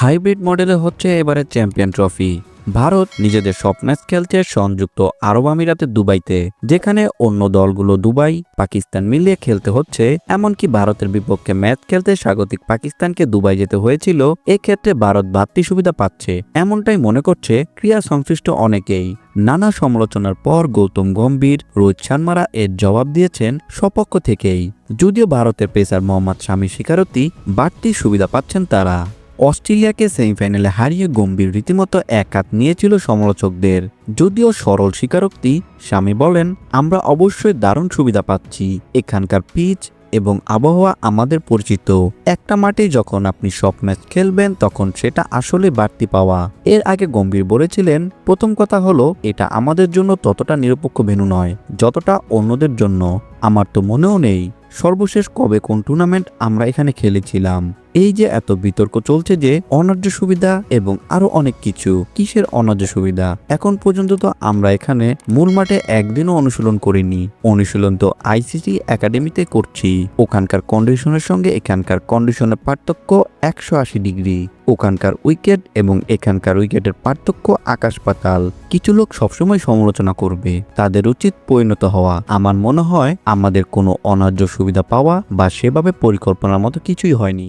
Hybrid মডেলে হচ্ছে এবারে চ্যাম্পিয়ন ট্রফি। ভারত নিজেদের সব ম্যাচ খেলছে সংযুক্ত আরব আমিরাতে দুবাইতে, যেখানে অন্য দলগুলো দুবাই, পাকিস্তান মিলিয়ে খেলতে হচ্ছে, এমনকি ভারতের বিপক্ষে ম্যাচ খেলতে স্বাগতিক পাকিস্তানকে দুবাই যেতে হয়েছিল, এক্ষেত্রে ভারত বাড়তি সুবিধা পাচ্ছে, এমনটাই মনে করছে ক্রিয়া সংশ্লিষ্ট অনেকেই। নানা সমালোচনার পর গৌতম গম্ভীর, রোহিত শর্মারা এর জবাব দিয়েছেন সপক্ষ থেকেই। যদিও ভারতের পেসার মোহাম্মদ শামী শিকারতি বাড়তি সুবিধা পাচ্ছেন তারা। অস্ট্রেলিয়াকে সেমিফাইনালে হারিয়ে গম্ভীর রীতিমতো এক হাত নিয়েছিল সমালোচকদের। যদিও সরল স্বীকারোক্তি, স্বামী বলেন, আমরা অবশ্যই দারুণ সুবিধা পাচ্ছি। এখানকার পিচ এবং আবহাওয়া আমাদের পরিচিত। একটা মাঠে যখন আপনি সব ম্যাচ খেলবেন, তখন সেটা আসলে বাড়তি পাওয়া। এর আগে গম্ভীর বলেছিলেন, প্রথম কথা হলো, এটা আমাদের জন্য ততটা নিরপেক্ষ ভেনু নয়, যতটা অন্যদের জন্য। আমার তো মনেও নেই। সর্বশেষ কবে কোন টুর্নামেন্ট আমরা এখানে খেলেছিলাম? এই যে এত বিতর্ক চলছে যে অনার্য সুবিধা এবং আরও অনেক কিছু, কিসের অনার্য সুবিধা? এখন পর্যন্ত তো আমরা এখানে মূল মাঠে একদিনও অনুশীলন করিনি। অনুশীলন তো আইসিসি একাডেমিতে করছি। ওখানকার কন্ডিশনের সঙ্গে এখানকার কন্ডিশনের পার্থক্য একশো আশি ডিগ্রি। ওখানকার উইকেট এবং এখানকার উইকেটের পার্থক্য আকাশ পাতাল। কিছু লোক সবসময় সমালোচনা করবে। তাদের উচিত পরিণত হওয়া। আমার মনে হয় আমাদের কোনো অনার্য সুবিধা পাওয়া বা সেভাবে পরিকল্পনার মতো কিছুই হয়নি।